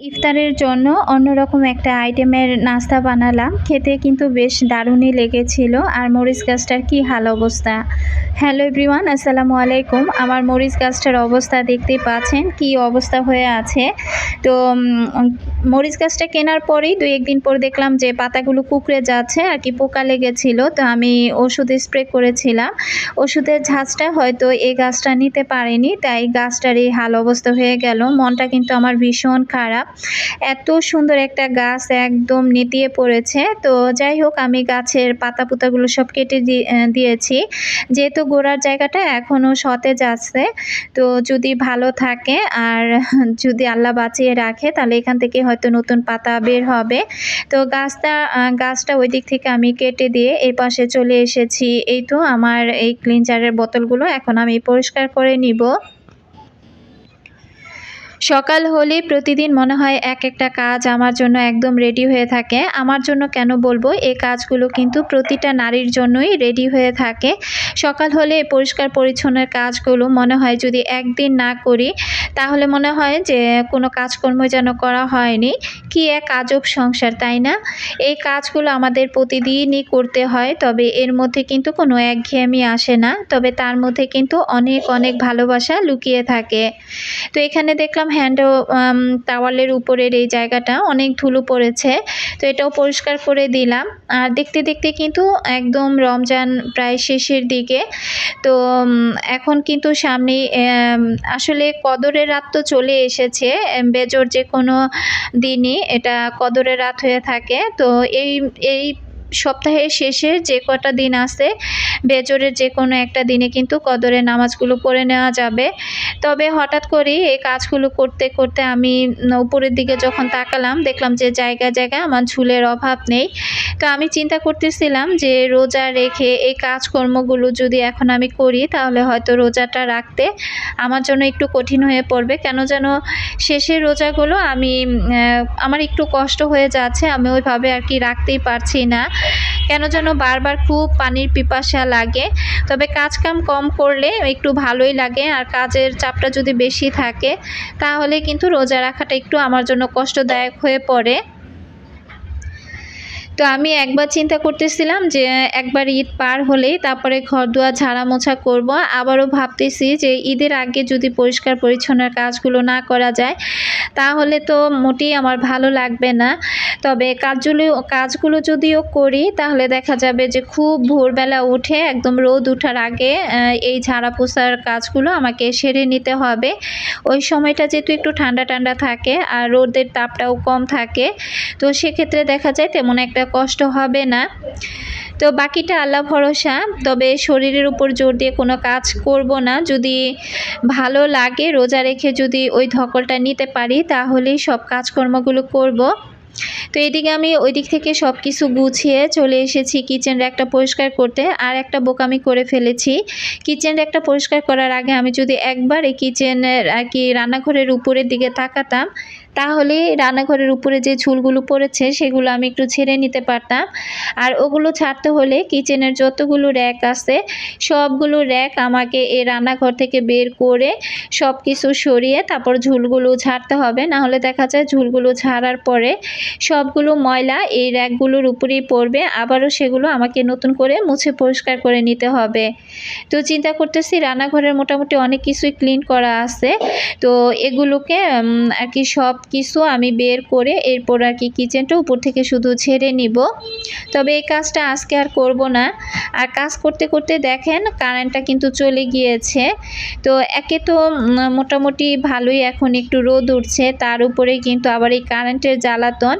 ইফতারের জন্য অন্যরকম একটা আইটেমের নাস্তা বানালাম। খেতে কিন্তু বেশ দারুণই লেগেছিল। আর মরিচ গাছটার কি হাল অবস্থা? হ্যালো এভরিওয়ান, আসসালামু আলাইকুম। আমার মরিচ গাছটার অবস্থা দেখতে পাচ্ছেন, কি অবস্থা হয়ে আছে। তো মরিচ গাছটা কেনার পরেই দুই একদিন পর দেখলাম যে পাতাগুলো কুকড়ে যাচ্ছে আর কি পোকা লেগেছিল। তো আমি ওষুধ স্প্রে করেছিলাম। ওষুধের ঝাঁজটা হয়তো এই গাছটা নিতে পারেনি, তাই গাছটার এই হাল অবস্থা হয়ে গেল। মনটা কিন্তু আমার ভীষণ খারাপ। এত সুন্দর একটা গাছ একদম নেতিয়ে পড়েছে। তো যাই হোক, আমি গাছের পাতা পুতাগুলো সব কেটে দিয়েছি। যেহেতু গোড়ার জায়গাটা এখনও সতেজ আছে, তো যদি ভালো থাকে আর যদি আল্লাহ বাঁচিয়ে রাখে, তাহলে এখান থেকে হয়তো নতুন পাতা বের হবে। তো গাছটা গাছটা ওই দিক থেকে আমি কেটে দিয়ে এই পাশে চলে এসেছি। এই তো আমার এই ক্লিনজারের বোতলগুলো, এখন আমি পরিষ্কার করে নিব। সকাল হলেই প্রতিদিন মনে হয় এক একটা কাজ আমার জন্য একদম রেডি হয়ে থাকে। আমার জন্য কেন বলব? এই কাজগুলো কিন্তু প্রতিটা নারীর জন্যই রেডি হয়ে থাকে। সকাল হলে পরিষ্কার পরিচ্ছন্নের কাজগুলো মনে হয় যদি একদিন না করি, তাহলে মনে হয় যে কোনো কাজকর্ম যেন করা হয়নি। কি এক আজব সংসার, তাই না? এই কাজগুলো আমাদের প্রতিদিনই করতে হয়, তবে এর মধ্যে কিন্তু কোনো একঘেয়েমি আসে না। তবে তার মধ্যে কিন্তু অনেক অনেক ভালোবাসা লুকিয়ে থাকে। তো এখানে দেখলাম হ্যান্ড টাওয়ালের উপরের এই জায়গাটা অনেক ধুলো পড়েছে, তো এটাও পরিষ্কার করে দিলাম। আর দেখতে দেখতে কিন্তু একদম রমজান প্রায় শেষের দিকে, তো এখন কিন্তু সামনে আসলে কদরের রাত তো চলে এসেছে বেজোর যে কোনো দিনই এটা কদরের রাত হয়ে থাকে, তো এই এই সপ্তাহের শেষে যে কটা দিন আছে, বেজরের যে কোনো একটা দিনে কিন্তু কদরের নামাজগুলো পড়ে নেওয়া যাবে। তবে হঠাৎ করেই এই কাজগুলো করতে করতে আমি উপরের দিকে যখন তাকালাম, দেখলাম যে জায়গা জায়গায় আমার ঝুলের অভাব নেই। তো আমি চিন্তা করতেছিলাম যে রোজা রেখে এই কাজকর্মগুলো যদি এখন আমি করি, তাহলে হয়তো রোজাটা রাখতে আমার জন্য একটু কঠিন হয়ে পড়বে। কেন যেন শেষের রোজাগুলো আমি আমার একটু কষ্ট হয়ে যাচ্ছে, আমি ওইভাবে আর কি রাখতেই পারছি না। কেন যেন বারবার খুব পানির পিপাসা লাগে। তবে কাজ কাম কম করলে একটু ভালোই লাগে আর কাজের চাপটা যদি বেশি থাকে, তাহলে কিন্তু রোজা রাখাটা একটু আমার জন্য কষ্টদায়ক হয়ে পড়ে। তো আমি একবার চিন্তা করতেছিলাম যে একবার ঈদ পার হলেই তারপরে ঘর দুয়ার ঝাড়া মোছা করব। আবারও ভাবতেছি যে ঈদের আগে যদি পরিষ্কার পরিচ্ছন্নের কাজগুলো না করা যায়, তাহলে তো মোটেই আমার ভালো লাগবে না। তবে কাজগুলো কাজগুলো যদিও করি, তাহলে দেখা যাবে যে খুব ভোরবেলা উঠে একদম রোদ ওঠার আগে এই ঝাড়া পোছার কাজগুলো আমাকে সেরে নিতে হবে। ওই সময়টা যেহেতু একটু ঠান্ডা ঠান্ডা থাকে আর রোদের তাপটাও কম থাকে, তো সেক্ষেত্রে দেখা যায় তেমন একটা কষ্ট হবে না। তো বাকিটা আল্লাহ ভরসা, তবে শরীরের উপর জোর দিয়ে কোনো কাজ করব না। যদি ভালো লাগে, রোজা রেখে যদি ওই ধকলটা নিতে পারি, তাহলেই সব কাজকর্মগুলো করব। তো এদিকে আমি ওই দিক থেকে সব কিছু গুছিয়ে চলে এসেছি কিচেন র্যাকটা পরিষ্কার করতে, আর একটা বোকামি করে ফেলেছি। কিচেন র্যাকটা পরিষ্কার করার আগে আমি যদি একবার এই কিচেনের আর কি রান্নাঘরের উপরের দিকে তাকাতাম তাহলে রান্নাঘরের উপরে যে ঝুলগুলো পড়েছে, সেগুলো আমি একটু ছেড়ে নিতে পারতাম। আর ওগুলো ছাড়তে হলে কিচেনের যতগুলো র্যাক আছে, সবগুলো র্যাক আমাকে এই রান্নাঘর থেকে বের করে সব কিছু সরিয়ে তারপর ঝুলগুলো ঝাড়তে হবে। না হলে দেখা যায় ঝুলগুলো ঝাড়ার পরে সবগুলো ময়লা এই র্যাকগুলোর উপরেই পড়বে। আবারও সেগুলো আমাকে নতুন করে মুছে পরিষ্কার করে নিতে হবে। তো চিন্তা করতেছি রান্নাঘরের মোটামুটি অনেক কিছুই ক্লিন করা আছে। তো এগুলোকে আর কি সব কিছু আমি বের করে এরপর আর কি কিচেনটা উপর থেকে শুধু ছেড়ে নিব। তবে এই কাজটা আজকে আর করব না। আর কাজ করতে করতে দেখেন কারেন্টটা কিন্তু চলে গিয়েছে। তো একে তো মোটামুটি ভালোই এখন একটু রোদ উঠছে। তার উপরে কিন্তু আবার এই কারেন্টের জ্বালাতন।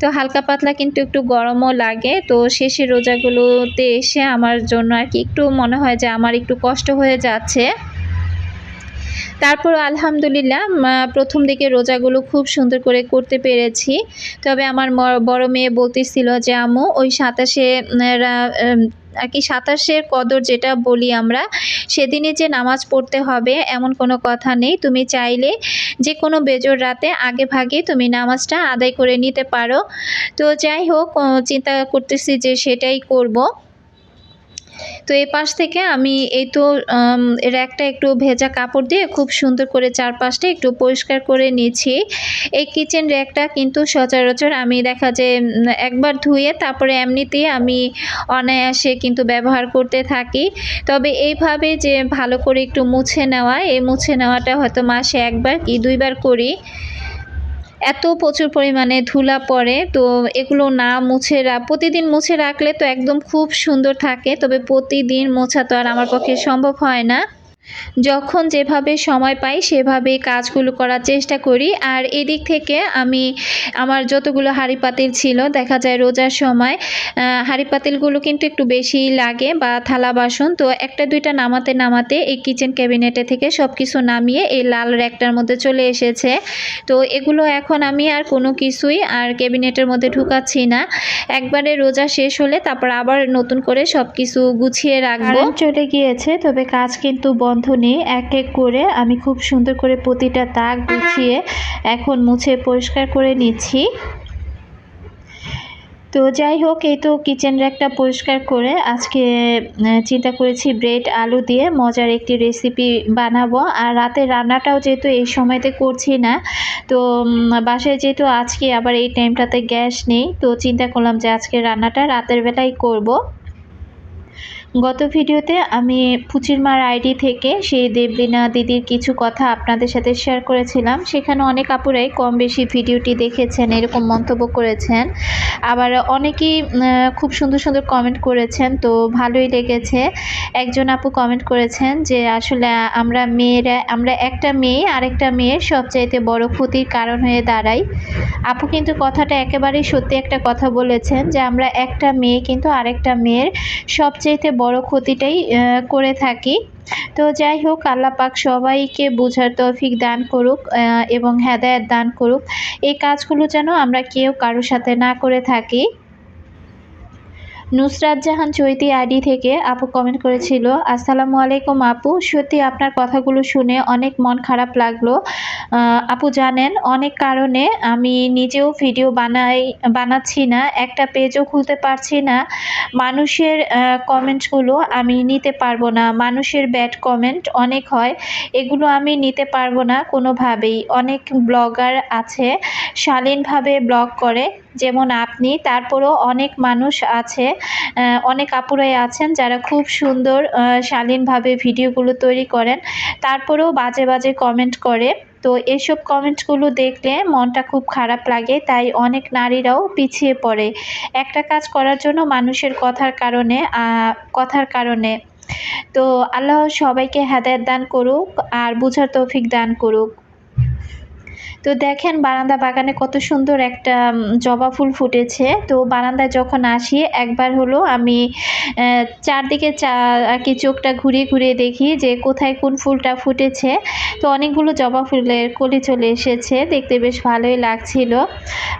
তো হালকা পাতলা কিন্তু একটু গরমও লাগে। তো শেষে রোজাগুলোতে এসে আমার জন্য আর কি একটু মনে হয় যে আমার একটু কষ্ট হয়ে যাচ্ছে। তারপর আলহামদুলিল্লাহ প্রথম দিকে রোজাগুলো খুব সুন্দর করে করতে পেরেছি। তবে আমার বড় মেয়ে বলতেছিল যে, আম্মু, ওই সাতাশে আর কি সাতাশের কদর যেটা বলি আমরা, সেদিনে যে নামাজ পড়তে হবে এমন কোনো কথা নেই। তুমি চাইলে যে কোনো বেজোর রাতে আগে ভাগে তুমি নামাজটা আদায় করে নিতে পারো। তো যাই হোক চিন্তা করতেছি যে সেটাই করব। তো এই পাশ থেকে আমি এই তো র্যাকটা একটু ভেজা কাপড় দিয়ে খুব সুন্দর করে চারপাশটা একটু পরিষ্কার করে নিয়েছি। এই কিচেন র্যাকটা কিন্তু সচরাচর আমি দেখা উম, একবার ধুয়ে তারপরে এমনিতেই আমি অনায়াসে কিন্তু ব্যবহার করতে থাকি। তবে এইভাবে যে ভালো করে একটু মুছে নেওয়া এই মুছে নেওয়াটা হয়তো মাসে একবার কি দুইবার করি। এত প্রচুর পরিমাণে ধুলা পড়ে, তো এগুলো না মুছে প্রতিদিন মুছে রাখলে তো একদম খুব সুন্দর থাকে, তবে প্রতিদিন মোছা তো আর আমার পক্ষে সম্ভব হয় না। যখন যেভাবে সময় পাই সেভাবেই কাজগুলো করার চেষ্টা করি। আর এদিক থেকে আমি আমার যতগুলো হাঁড়ি পাতিল ছিল, দেখা যায় রোজার সময় হাঁড়ি পাতিলগুলো কিন্তু একটু বেশি লাগে বা থালা বাসন। তো একটা দুইটা নামাতে নামাতে এই কিচেন ক্যাবিনেটে থেকে সব কিছু নামিয়ে এই লাল র্যাকটার মধ্যে চলে এসেছে। তো এগুলো এখন আমি আর কোনো কিছুই আর ক্যাবিনেটের মধ্যে ঢুকাচ্ছি না। একবারে রোজা শেষ হলে তারপর আবার নতুন করে সব কিছু গুছিয়ে রাখব। চলে গিয়েছে, তবে কাজ কিন্তু বন্ধ নেই এক এক করে আমি খুব সুন্দর করে প্রতিটা তাক গুছিয়ে এখন মুছে পরিষ্কার করে নিচ্ছি তো যাই হোক, এই তো কিচেন র্যাকটা পরিষ্কার করে আজকে চিন্তা করেছি ব্রেড আলু দিয়ে মজার একটি রেসিপি বানাবো আর রাতে রান্নাটাও যেহেতু এই সময়তে করছি না, তো বাসায় যেহেতু আজকে আবার এই টাইমটাতে গ্যাস নেই, তো চিন্তা করলাম যে আজকে রান্নাটা রাতের বেলায় করব। গত ভিডিওতে আমি পুচির মার আইডি থেকে সেই দেবলীনা দিদির কিছু কথা আপনাদের সাথে শেয়ার করেছিলাম। সেখানে অনেক আপুরাই কম বেশি ভিডিওটি দেখেছেন, এরকম মন্তব্য করেছেন। আবার অনেকেই খুব সুন্দর সুন্দর কমেন্ট করেছেন, তো ভালোই লেগেছে। একজন আপু কমেন্ট করেছেন যে, আসলে আমরা মেয়েরা, আমরা একটা মেয়ে, আরেকটা মেয়ের সবচাইতে বড় ক্ষতির কারণ হয়ে দাঁড়াই। আপু কিন্তু কথাটা একেবারেই সত্যি একটা কথা বলেছেন যে, আমরা একটা মেয়ে কিন্তু আরেকটা মেয়ের সবচাইতে বড় ক্ষতিটাই করে থাকি। তো যাই হোক, আল্লাহ পাক সবাইকে বোঝার তৌফিক দান করুক এবং হেদায়েত দান করুক। এই কাজগুলো যেন আমরা কেউ কারোর সাথে না করে থাকি। নুসরাত জাহান চৈতি আইডি থেকে আপু কমেন্ট করেছিল, আসসালামু আলাইকুম আপু, সত্যি আপনার কথাগুলো শুনে অনেক মন খারাপ লাগল। আপু জানেন, অনেক কারণে আমি নিজেও ভিডিও বানাই, বানাচ্ছি না, একটা পেজও খুলতে পারছি না। মানুষের কমেন্টসগুলো আমি নিতে পারব না, মানুষের ব্যাড কমেন্ট অনেক হয়, এগুলো আমি নিতে পারব না কোনোভাবেই। অনেক ব্লগার আছে, শালীনভাবে ব্লগ করে যেমন আপনি, তারপরও অনেক মানুষ আছে অনেক আপুরাই আছেন যারা খুব সুন্দর শালীনভাবে ভিডিওগুলো তৈরি করেন। তারপরেও বাজে বাজে কমেন্ট করে। তো এসব কমেন্টসগুলো দেখলে মনটা খুব খারাপ লাগে, তাই অনেক নারীরাও পিছিয়ে পড়ে। একটা কাজ করার জন্য মানুষের কথার কারণে কথার কারণে। তো আল্লাহ সবাইকে হেদায়ত দান করুক আর বুঝার তৌফিক দান করুক। তো দেখেন বারান্দা বাগানে কত সুন্দর একটা জবা ফুল ফুটেছে। তো বারান্দায় যখন আসি, একবার হলো আমি চারদিকে চা, আর কি চোখটা ঘুরিয়ে ঘুরিয়ে দেখি যে কোথায় কোন ফুলটা ফুটেছে। তো অনেকগুলো জবা ফুলের কলি চলে এসেছে, দেখতে বেশ ভালোই লাগছিল।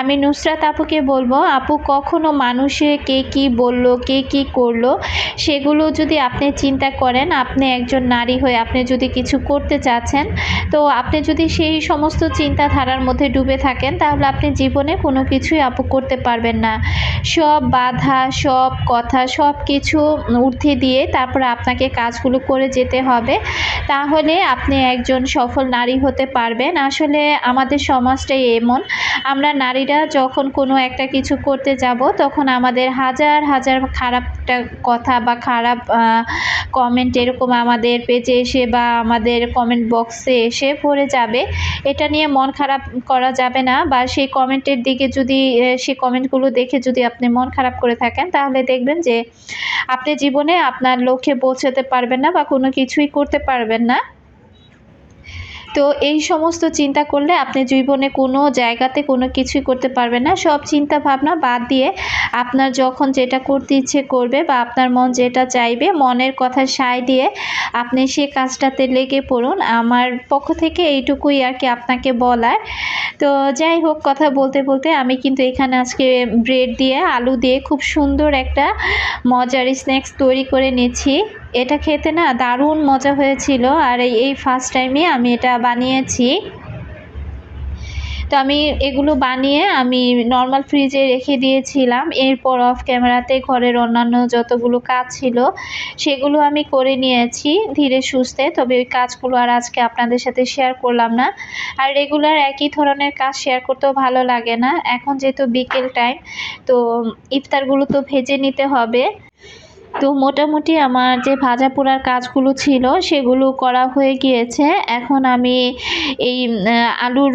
আমি নুসরাত আপুকে বলব, আপু কখনো মানুষে কে কি বলল, কে কি করল, সেগুলো যদি আপনি চিন্তা করেন, আপনি একজন নারী হয়ে আপনি যদি কিছু করতে চাচ্ছেন, তো আপনি যদি সেই সমস্ত চিন্তাধারার মধ্যে ডুবে থাকেন, তাহলে আপনি জীবনে কোনো কিছুই আপু করতে পারবেন না। সব বাধা, সব কথা, সব কিছু ঊর্ধ্বে দিয়ে তারপরে আপনাকে কাজগুলো করে যেতে হবে। তাহলে আপনি একজন সফল নারী হতে পারবেন। আসলে আমাদের সমাজটাই এমন। আমরা নারীরা যখন কোনো একটা কিছু করতে যাব, তখন আমাদের হাজার হাজার খারাপটা কথা বা খারাপ কমেন্ট এরকম আমাদের পেজে এসে বা আমাদের কমেন্ট বক্সে এসে পড়ে যাবে। এটা নিয়ে মন খারাপ করা যাবে না বা সেই কমেন্টের দিকে যদি সেই কমেন্টগুলো দেখে যদি আপনি মন খারাপ করে থাকেন, তাহলে দেখবেন যে আপনি জীবনে আপনার লক্ষ্যে পৌঁছাতে পারবেন না বা কোনো কিছুই করতে পারবেন না। তো এই সমস্ত চিন্তা করলে আপনি জীবনে কোনো জায়গাতে কোনো কিছুই করতে পারবেন না। সব চিন্তা ভাবনা বাদ দিয়ে আপনার যখন যেটা করতে ইচ্ছে করবে বা আপনার মন যেটা চাইবে, মনের কথা সায় দিয়ে আপনি সে কাজটাতে লেগে পড়ুন। আমার পক্ষ থেকে এইটুকুই আর কি আপনাকে বলার। তো যাই হোক, কথা বলতে বলতে আমি কিন্তু এখানে আজকে ব্রেড দিয়ে, আলু দিয়ে খুব সুন্দর একটা মজার স্ন্যাক্স তৈরি করে নিচ্ছি। এটা খেতে না দারুণ মজা হয়েছিল আর এই- এই ফার্স্ট টাইমে আমি এটা বানিয়েছি। তো আমি এগুলো বানিয়ে আমি নর্মাল ফ্রিজে রেখে দিয়েছিলাম। এরপর অফ ক্যামেরাতে ঘরের অন্যান্য যতগুলো কাজ ছিল, সেগুলো আমি করে নিয়েছি ধীরে সুস্থে। তবে ওই কাজগুলো আর আজকে আপনাদের সাথে শেয়ার করলাম না। আর রেগুলার একই ধরনের কাজ শেয়ার করতেও ভালো লাগে না। এখন যেহেতু বিকেল টাইম তো ইফতারগুলো তো ভেজে নিতে হবে। তো মোটামুটি আমার যে ভাজা পোড়ার কাজগুলো ছিল, সেগুলো করা হয়ে গিয়েছে। এখন আমি এই আলুর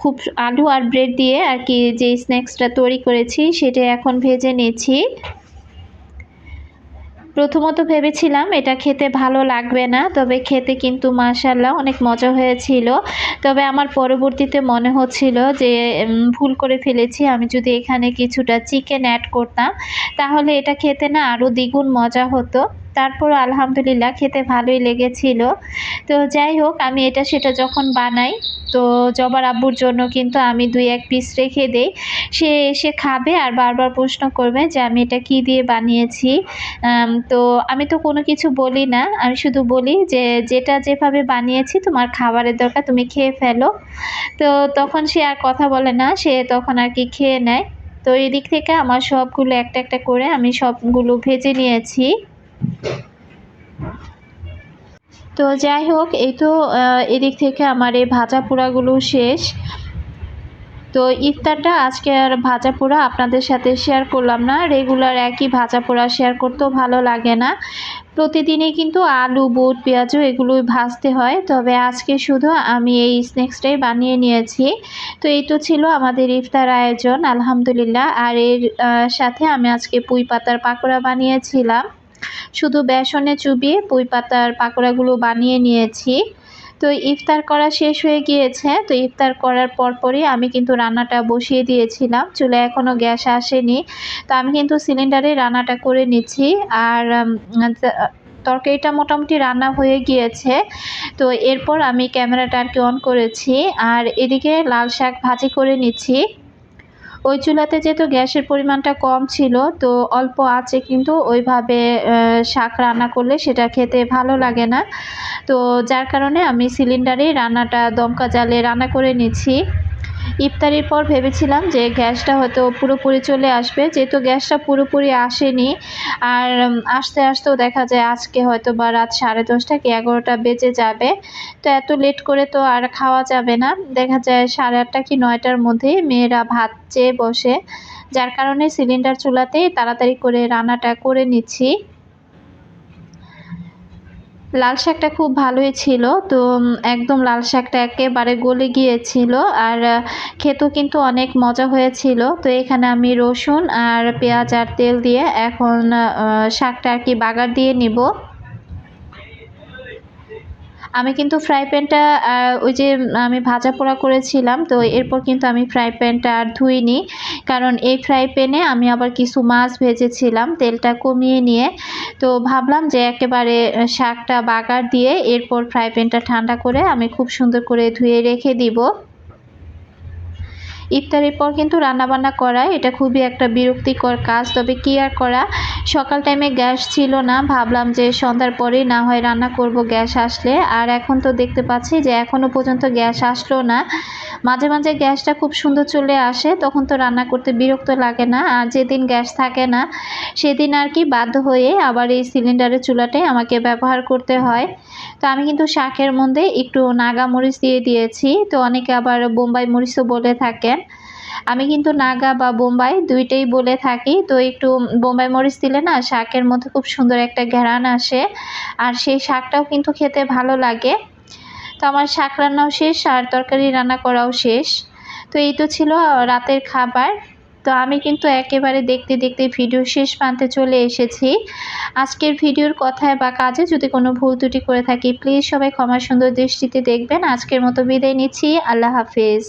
খুব আলু আর ব্রেড দিয়ে আর কি যে স্ন্যাক্সটা তৈরি করেছি, সেটা এখন ভেজে নিচ্ছি। প্রথমত ভেবেছিলাম এটা খেতে ভালো লাগবে না, তবে খেতে কিন্তু মাশাল্লাহ অনেক মজা হয়েছিল। তবে আমার পরবর্তীতে মনে হচ্ছিল যে ভুল করে ফেলেছি। আমি যদি এখানে কিছুটা চিকেন অ্যাড করতাম, তাহলে এটা খেতে না আরও দ্বিগুণ মজা হতো। তারপর আলহামদুলিল্লাহ খেতে ভালোই লেগেছিল। তো যাই হোক, আমি এটা সেটা যখন বানাই, তো জবার আব্বুর জন্য কিন্তু আমি দুই এক পিস রেখে দেই। সে এসে খাবে আর বারবার প্রশ্ন করবে যে আমি এটা কি দিয়ে বানিয়েছি। তো আমি তো কোনো কিছু বলি না, আমি শুধু বলি যে যেটা যেভাবে বানিয়েছি তোমার খাবারের দরকার, তুমি খেয়ে ফেলো। তো তখন সে আর কথা বলে না, সে তখন আর কি খেয়ে নেয়। তো এদিক থেকে আমার সবগুলো একটা একটা করে আমি সবগুলো ভেজে নিয়েছি। তো যাই হোক, এই তো এদিক থেকে আমার এই ভাজা পোড়াগুলো শেষ। তো ইফতারটা আজকে আর ভাজা পোড়া আপনাদের সাথে শেয়ার করলাম না। রেগুলার একই ভাজা পোড়া শেয়ার করতেও ভালো লাগে না। প্রতিদিনই কিন্তু আলু, বুট পেঁয়াজও এগুলোই ভাজতে হয়। তবে আজকে শুধু আমি এই স্ন্যাক্সটাই বানিয়ে নিয়েছি। তো এই তো ছিল আমাদের ইফতার আয়োজন, আলহামদুলিল্লাহ। আর এর সাথে আমি আজকে পুঁই পাতার পাকোড়া বানিয়েছিলাম। শুধু বেসনে চুবিয়ে পুঁই পাতার পাকোড়াগুলো বানিয়ে নিয়েছি। তো ইফতার করা শেষ হয়ে গিয়েছে। তো ইফতার করার পরপরই আমি কিন্তু রান্নাটা বসিয়ে দিয়েছিলাম। চুলে এখনও গ্যাস আসেনি। তো আমি কিন্তু সিলিন্ডারে রান্নাটা করে নিচ্ছি। আর তরকারিটা মোটামুটি রান্না হয়ে গিয়েছে। তো এরপর আমি ক্যামেরাটা আর কি অন করেছি। আর এদিকে লাল শাক ভাজি করে নিচ্ছি। ওই চুলাতে যেহেতু গ্যাসের পরিমাণটা কম ছিল, তো অল্প আছে কিন্তু ওইভাবে শাক রান্না করলে সেটা খেতে ভালো লাগে না। তো যার কারণে আমি সিলিন্ডারেই রান্নাটা দমকা জালে রান্না করে নিচ্ছি। ইফতারির পর ভেবেছিলাম যে গ্যাসটা হয়তো পুরোপুরি চলে আসবে, যেহেতু গ্যাসটা পুরোপুরি আসেনি। আর আসতে আসতেও দেখা যায় আজকে হয়তো বা রাত সাড়ে দশটা কি এগারোটা বেজে যাবে। তো এত লেট করে তো আর খাওয়া যাবে না। দেখা যায় সাড়ে আটটা কি নয়টার মধ্যেই মেয়েরা ভাত চেয়ে বসে। যার কারণে সিলিন্ডার চুলাতেই তাড়াতাড়ি করে রান্নাটা করে নিচ্ছি। লাল শাকটা খুব ভালোই ছিল, তো একদম লাল শাকটা একেবারে গলে গিয়েছিল, আর খেতেও কিন্তু অনেক মজা হয়েছিল। তো এখানে আমি রসুন আর পেঁয়াজ আর তেল দিয়ে এখন শাকটা আর কি বাগার দিয়ে নিব। আমি কিন্তু ফ্রাই প্যানটা ওই যে আমি ভাজা পোড়া করেছিলাম, তো এরপর কিন্তু আমি ফ্রাই প্যানটা আর ধুইনি। কারণ এই ফ্রাই প্যানে আমি আবার কিছু মাছ ভেজেছিলাম, তেলটা কমিয়ে নিয়ে। তো ভাবলাম যে একেবারে শাকটা বাগার দিয়ে এরপর ফ্রাই প্যানটা ঠান্ডা করে আমি খুব সুন্দর করে ধুয়ে রেখে দিব। ইফতারের পর কিন্তু রান্নাবান্না করা, এটা খুবই একটা বিরক্তিকর কাজ। তবে কি আর করা? সকাল টাইমে গ্যাস ছিল না, ভাবলাম যে সন্ধ্যার পরেই না হয় রান্না করব, গ্যাস আসলে। আর এখন তো দেখতে পাচ্ছি যে এখনও পর্যন্ত গ্যাস আসলো না। মাঝে মাঝে গ্যাসটা খুব সুন্দর চলে আসে, তখন তো রান্না করতে বিরক্ত লাগে না। আর যেদিন গ্যাস থাকে না, সেদিন আর কি বাধ্য হয়ে আবার এই সিলিন্ডারের চুলাটাই আমাকে ব্যবহার করতে হয়। তো আমি কিন্তু শাকের মধ্যে একটু নাগা মরিচ দিয়ে দিয়েছি। তো অনেকে আবার বোম্বাই মরিচও বলে থাকেন। আমি কিন্তু নাগা বা বোম্বাই দুইটাই বলে থাকি। তো একটু বোম্বাই মরিচ দিলে না শাকের মধ্যে খুব সুন্দর একটা ঘেরান আসে। আর সেই শাকটাও কিন্তু খেতে ভালো লাগে। তো আমার শাক রান্নাও শেষ আর তরকারি রান্না করাও শেষ। তো এই তো ছিল রাতের খাবার। তো আমি কিন্তু একেবারে দেখতে দেখতে ভিডিও শেষ প্রান্তে চলে এসেছি। আজকের ভিডিওর কথায় বা কাজে যদি কোনো ভুল ত্রুটি করে থাকি প্লিজ সবাই ক্ষমা সুন্দর দৃষ্টিতে দেখবেন। আজকের মতো বিদায় নিচ্ছি। আল্লাহ হাফিজ।